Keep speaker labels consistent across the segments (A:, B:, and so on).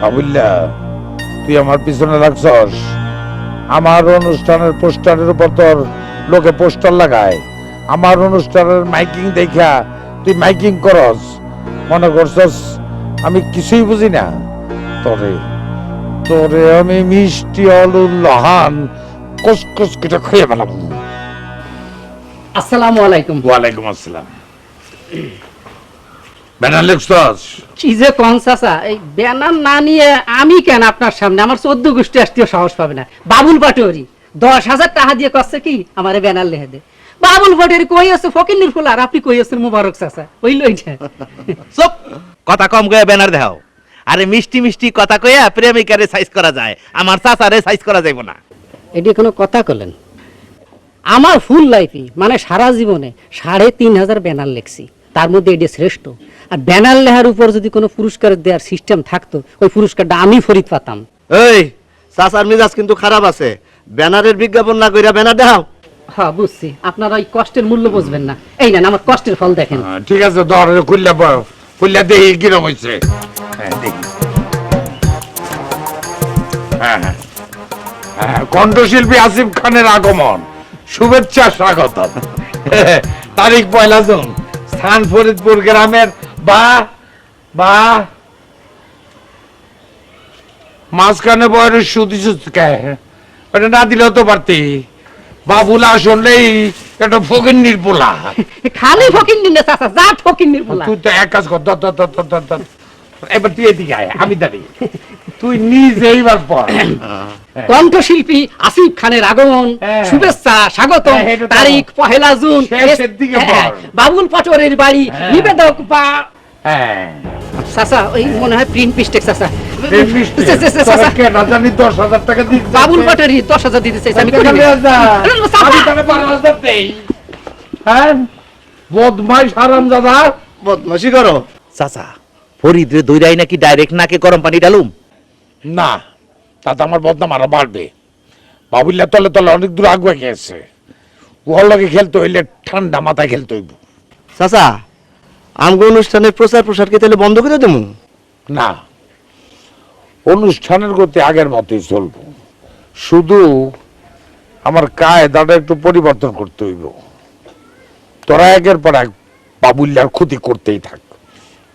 A: বাবুল্লা তুই আমার পিছনে লাগছস। আমার অনুষ্ঠানের পোস্টারের উপর তোর লোকে পোস্টার লাগায়। আমার অনুষ্ঠানের মাইকিং দেখা তুই মাইকিং করস। মনে করছস আমি কিছুই বুঝি না। তোরে তোরে আমি মিষ্টি আলু লহান কসকস কেটে খেয়ে পেলাম
B: আসসালামু আলাইকুম।
A: ওয়ালাইকুম আসসালাম। ব্যানার লিখছস
B: কি যে কন চাচা এই ব্যানার না নিয়ে আমি কেন আপনার সামনে? আমার চোদ্দ গোষ্ঠী আসতেও সাহস পাবে না। বাবুল পাটোয়ারি দশ হাজার টাকা দিয়ে করছে কি? আমার ব্যানার লেখে দে। বাবুল পাটোয়ারি কই আছে? ফকিন্নির ফুল আর আপনি কই আছেন? মুবারক চাচা ওই লইছে।
C: চুপ। কথা কম কয়ে ব্যানার দেখাও। আরে মিষ্টি মিষ্টি কথা কয়ে প্রেমিকারে সাইজ করা যায়। আমার চাচারে সাইজ করা যাইব না।
B: এটি কোনো কথা কলেন? আমার ফুল লাইফে মানে সারা জীবনে সাড়ে তিন হাজার ব্যানার লেখছি। তার মধ্যে এটি শ্রেষ্ঠ। আর ব্যানার লেখার উপর যদি কোনো পুরস্কার দেওয়ার সিস্টেম থাকতো ওই পুরস্কারটা আমি ফরিদ পাতাম।
D: এই চাচার মিজাজ কিন্তু খারাপ আছে। ব্যানারের বিজ্ঞাপন না কইরা ব্যানার দেখাও।
B: হ্যাঁ বুঝছি। আপনারা ওই কষ্টের মূল্য বুঝবেন না। এই না আমার কষ্টের ফল দেখেন।
A: হ্যাঁ, ঠিক আছে ধর খুললে খুললে দেখি কিরম হয়েছে হ্যাঁ হ্যাঁ হ্যাঁ। হ্যাঁ, কণ্ঠশিল্পী আসিফ খানের আগমন। শুভেচ্ছা স্বাগত তারিখ পয়লা জুন। স্থান ফরিদপুর গ্রামের বা বা মাঝখানে বয়ের সুদি সুদকে ওটা না দিলেও তো পারতি। বাবুলা শুনলেই একটা ফকির নির্পোলা
B: খালি ফকির নিলে চাচা যা ফকির নির্মলা
A: তুই তো এক কাজ কর ধর। এবার তুই এদিকে আয় আমি দাঁড়িয়ে। তুই নিজে এইবার পর
B: কণ্ঠশিল্পী আসিফ খানের আগমন
A: হ্যাঁ।
B: শুভেচ্ছা স্বাগত
A: হ্যাঁ, এটা
B: তারিখ পহেলা জুন। হ্যাঁ। বাবুল পাটোয়ারির বাড়ি
A: হ্যাঁ।
B: নিবেদক বা
A: হ্যাঁ।
B: চাচা ওই মনে হয় প্রিন্ট মিস্টেক চাচা। বাবুল। দশ হাজার দিতে চাইছে আমি।
A: হ্যাঁ? বদমাইশ হারাম দাদা
D: বদমাশি করো।
C: চাচা ফরিদরে দইরাই নাকি ডাইরেক্ট নাকে গরম পানি ডালুম
A: না। তাতে আমার বদনাম আরও বাড়বে। বাবুল্লা তলে তলে অনেক দূর আগুয়ে গেছে ওর লগে খেলতে হইলে ঠান্ডা মাথায় খেলতে হইব।
D: চাচা আমগো অনুষ্ঠানের প্রচার প্রসার কি তাহলে বন্ধ করে দেবো?
A: না। অনুষ্ঠানের গতি আগের মতোই চলবো। শুধু আমার কায়দাটা একটু পরিবর্তন করতে হইব। তোরা একের পর এক বাবুল্যার ক্ষতি করতেই থাক।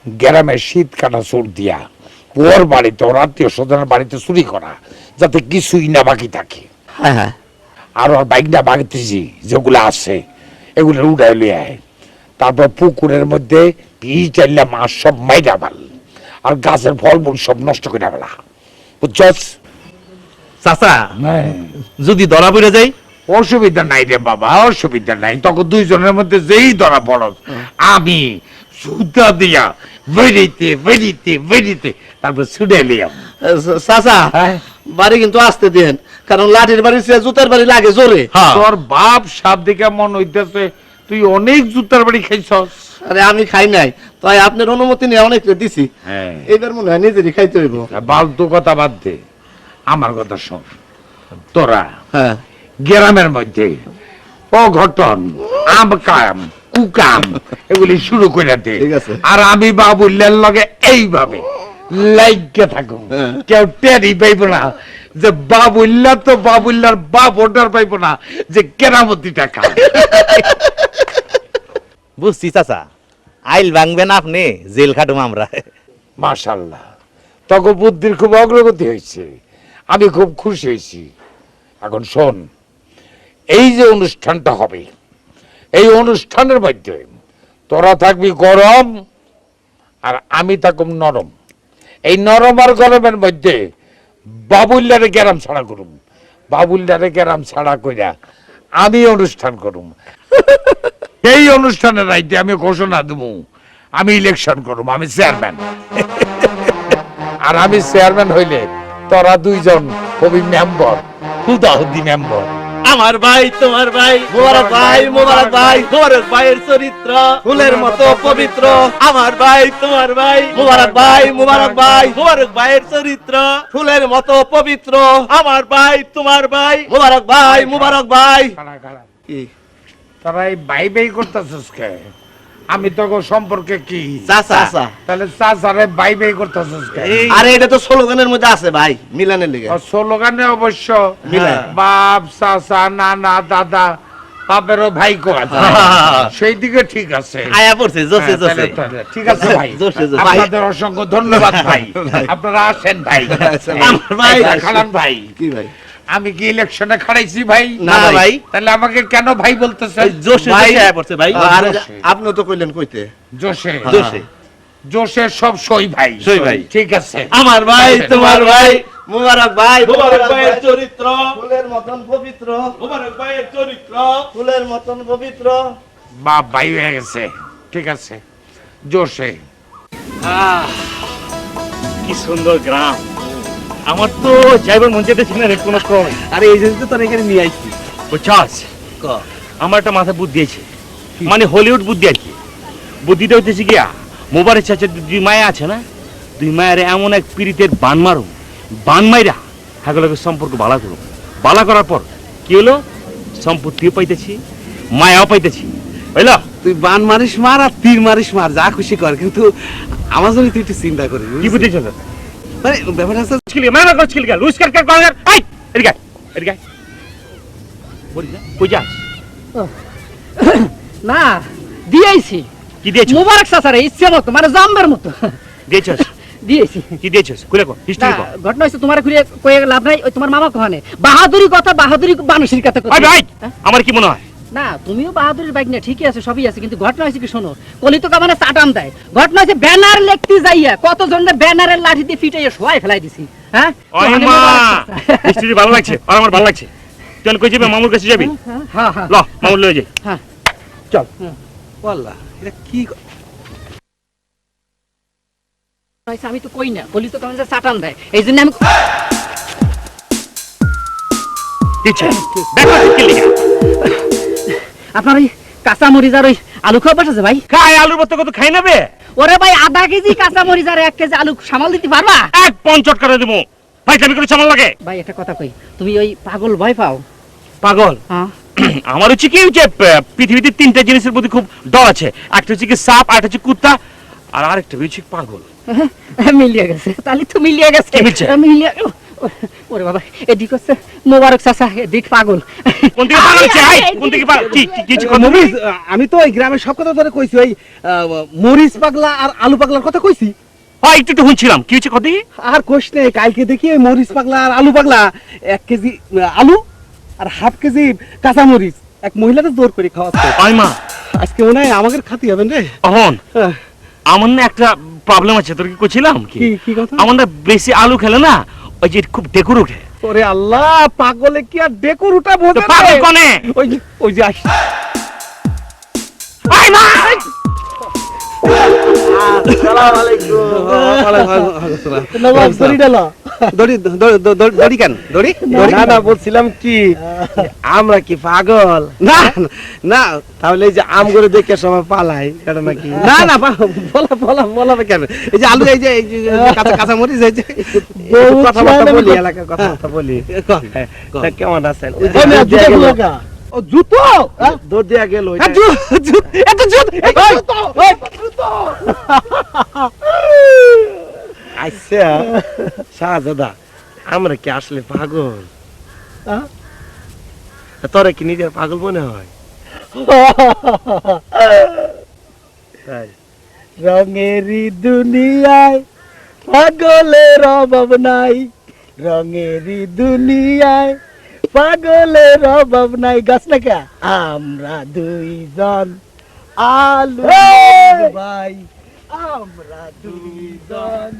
A: গ্রামে শীত কাটা চোর দিয়া। ওর বাড়িতে ওর আত্মীয় স্বজনের বাড়িতে চুরি করা যাতে কিছুই না বাকি থাকে।
D: হ্যাঁ হ্যাঁ।
A: আর ওর বাইকটা বাগতেছি যেগুলো আছে এগুলো উড়াই লিয়ে আয়। তারপর পুকুরের মধ্যে পিস মাছ সব মাইরা আর গাছের ফল মূল সব নষ্ট করে ফেলা। বুঝছস?
C: চাচা যদি ধরা পড়ে যাই
A: অসুবিধা নাই রে বাবা অসুবিধা নাই। তখন দুইজনের মধ্যে যেই ধরা পড় আমি সুতা দিয়া। বেরিতে বেরিতে বেরিতে তারপর ছুটে লিয়াম
D: চাচা
A: হ্যাঁ?
D: বাড়ি কিন্তু আসতে দেন কারণ লাঠির বাড়ি চেয়ে জুতার বাড়ি লাগে জোরে।
C: হ্যাঁ।
A: তোর বাপ সাপ দিকে মন হইতেছে তুই অনেক জুতার বাড়ি খাইছস।
D: আরে আমি খাই নাই তাই আপনার অনুমতি নিয়ে অনেক দিছি।
A: হ্যাঁ।
D: এবার মনে হয় নিজেরই খাইতে হইব।
A: বালতু কথা বাদ দে। আমার কথা শোন। তোরা
D: হ্যাঁ।
A: গ্রামের মধ্যে অঘটন আম কাম কুকাম। এগুলি শুরু করে দে। আর আমি বাবুল্লার লগে এইভাবে লাইকে থাকুন
D: হ্যাঁ।
A: কেউ টেরি পাইব না। যে বাবুল্লা তো বাবুল্লার বাপ ওটার পাইব না যে কেরামতি টাকা
C: বুঝছি চাচা। আইল ভাঙবেন আপনি জেল খাটুম আমরা।
A: মাশাল্লাহ। তখন বুদ্ধির খুব অগ্রগতি হয়েছে। আমি খুব খুশি হয়েছি। এখন শোন এই যে অনুষ্ঠানটা হবে এই অনুষ্ঠানের মধ্যে তোরা থাকবি গরম আর আমি থাকুম নরম। এই নরম আর গরমের মধ্যে বাবুল্লারে গ্যারাম ছাড়া করুম। বাবুল্লারে গ্যারাম ছাড়া কইরা আমি অনুষ্ঠান করুম। এই অনুষ্ঠানের রাইতে আমি ঘোষণা দেবো আমি ইলেকশন করুম আমি চেয়ারম্যান আর আমি চেয়ারম্যান হইলে তোরা দুইজন কবি মেম্বর হুদাহুদি মেম্বার
C: আমার ভাই তোমার ভাই।
D: মোবারক ভাই, মোবারক ভাই।
C: মোবারক ভাইয়ের চরিত্র।
D: ফুলের মতো পবিত্র।
C: আমার ভাই তোমার ভাই।
D: মোবারক ভাই মোবারক ভাই।
C: মোবারক ভাইয়ের চরিত্র।
D: ফুলের মতো পবিত্র।
C: আমার ভাই তোমার ভাই।
D: মোবারক ভাই মোবারক ভাই। কি?
A: তোরা এই বাই বাই করতেছিস কে? আমি তোকে সম্পর্কে কি?
C: চাচা।
A: তাহলে চাচারে বাই বাই করতেছিস
D: আরে এটা তো স্লোগানের মধ্যে আছে ভাই মিলানের লিগে।
A: স্লোগানে অবশ্য বাপ চাচা নানা দাদা বাপেরও ভাই কো আছে সেই দিকে ঠিক আছে।
C: আয়া পড়ছে জোসে
A: হ্যাঁ,
C: জোসে
A: ঠিক আছে ভাই। আপনাদের অসংখ্য ধন্যবাদ ভাই। আপনারা আসেন ভাই।
D: আচ্ছা,
A: আমার ভাই খালান ভাই।
D: কি ভাই?
A: আমি কি ইলেকশনে খাড়াইছি ভাই?
C: না ভাই।
A: তাহলে আমাকে কেন ভাই বলতেছেন?
D: ভাই-
C: আয়া পড়ছে ভাই।
D: আর আপনি তো কইলেন কইতে।
A: জোশে।
C: জোসে
A: জোশে। সব সই ভাই।
C: সই ভাই।
A: ঠিক আছে।
C: আমার ভাই তোমার ভাই।
D: মুবারক ভাই
C: মোবারক ভাইয়ের চরিত্র।
D: ফুলের মতন পবিত্র।
C: মোবারক ভাইয়ের চরিত্র।
D: ফুলের মতন পবিত্র।
A: বাপ ভাই হয়ে গেছে। ঠিক আছে। জোশে।
E: কি সুন্দর গ্রাম। আমার তো যাইবার মন যেতেছিল না রে কোনো ক্রম
C: আরে এই জন্য তো তোর এখানে নিয়ে
E: বুঝছাস?
C: ক?
E: আমার একটা মাথা বুদ্ধি আছে। মানে হলিউড বুদ্ধি আর কি। বুদ্ধিটা হইতেছে গিয়া মোবাইলের চাচা দুই মায়া আছে না? দুই মায়ের এমন এক পীড়িতের বান মারু বান মাইরা হাগলকে সম্পর্ক বালা করো বালা করার পর কি হলো? সম্পত্তিও পাইতেছি মায়াও পাইতেছি। বুঝলো
F: তুই বান মারিস মার আর তীর মারিস মার যা খুশি কর কিন্তু আমার জন্য তুই একটু চিন্তা করিস
E: কি চল
F: মানে ব্যাপারটা হচ্ছে
E: ছিলি মানে কর ছিলি কার কার কর এই এদিকে এদিকে বলি না? কই যাস?
B: না দিয়েছি।
E: কি দিয়েছিস
B: মুবারক ইচ্ছে মতো মানে জাম্বের মতো।
E: দিয়েছিস?
B: দিয়েছি।
E: কি দিয়েছিস? খুলে কর হিস্ট্রি কর
B: ঘটনা হচ্ছে তোমার খুলে কয়ে লাভ নাই ওই তোমার মামা কহানে। বাহাদুরি কথা বাহাদুরি মানুষের কথা
E: ভাই ভাই? আমার কি মনে হয়?
B: না তুমিও বাহাদুরের বাইক না ঠিকই আছে সবই আছে কিন্তু ঘটনা হয়েছে কি শোনো? কলিত কামানে চাটান দেয়। ঘটনা হচ্ছে ব্যানার লেখতে যাইয়া কত জনের ব্যানারের লাঠি দিয়ে ফিটাইয়া শোয়াই ফেলাই দিছি হ্যাঁ?
E: ভালো লাগছে আর আমার ভালো লাগছে। কই যাবি? মামুর কাছে যাবি?
B: হ্যাঁ হ্যাঁ
E: ল মামুর লয়ে যাই।
F: বললা এটা কি
B: আমি তো কই না কলিত কামানে চাটান দেয়। এই জন্য আমি
E: দিচ্ছে দেখো কি লিখা।
B: আপনার ওই কাঁচা মরিচ আর ওই আলু খাওয়া পাঠাছে ভাই?
E: খাই আলুর মতো কত খাই নেবে?
B: ওরে ভাই আধা কেজি কাঁচা মরিচ আর এক কেজি আলু সামাল দিতে পারবা?
E: এক পঞ্চট করে দেবো ভাই আমি করে সামাল লাগে।
B: ভাই একটা কথা কই তুমি ওই পাগল ভয় পাও?
E: পাগল?
B: হ্যাঁ।
E: আমার হচ্ছে কি হচ্ছে পৃথিবীতে তিনটা জিনিসের প্রতি খুব ডর আছে। একটা হচ্ছে কি সাপ আর একটা হচ্ছে কুত্তা আর আরেকটা হচ্ছে পাগল।
B: মিলিয়ে গেছে। তাহলে তো মিলিয়ে গেছে? মিলিয়ে ওরে বাবা এদিক হচ্ছে মোবারক চাচা এদিক পাগল।
E: কোন দিকে পাগল হচ্ছে? কোন দিকে পাগল? কি কি- কিছু কথা?
F: আমি তো ওই গ্রামের সব কথা ধরে কইছি ওই পাগলা আর আলু পাগলার কথা কইছি।
E: হয় একটু একটু শুনছিলাম। কি হচ্ছে কথা? কি?
F: আর কোষ নেই কালকে দেখি ওই মরিচ পাগলা আর আলু পাগলা এক কেজি আলু আর হাফ কেজি কাঁচা মরিচ। এক মহিলাকে জোর করে খাওয়াচ্ছে।
E: আই মা।
F: আজকে মনে হয় আমাদের খাতি হবেন রে।
E: অহন
F: হ্যাঁ,
E: আমার না একটা প্রবলেম আছে তোর কি করছিলাম কি?
F: কি কি কথা?
E: আমার না বেশি আলু খেলে না ওই যে খুব ডেকুর উঠে
F: ওরে আল্লাহ পাগলে কি আর ডেকুর উঠা বোঝে
E: পাগল? কনে?
F: ওই যে ওই যে আসি
E: আই মা!
G: বলছিলাম কি আমরা কি পাগল?
F: না না
G: তাহলে এই যে আম করে দেখে সময় পালাই এটা নাকি?
F: না না বলা বলা বলা কেন? এই যে আলু এই যে কাঁচা মরিচ এই যে।
G: কথাবার্তা বলি এলাকার কথাবার্তা বলি। হ্যাঁ, কেমন আছেন? ওই যে
F: ওই মেয়ে,
G: দৌড় দিয়া
F: জুতো? হ্যাঁ?
G: দৌড় দিয়া গেল।
F: হ্যাঁ, জুতো,
G: সে শাহজাদা আমরা কি আসলে পাগল? তোরা কি নিজের পাগল মনে হয়?
F: রঙেরই দুনিয়ায় পাগলের অভাব নাই। রঙেরই দুনিয়ায় পাগলের অভাব নাই। গাছ না কে? আমরা দুইজন আলু ভাই। আমরা দুইজন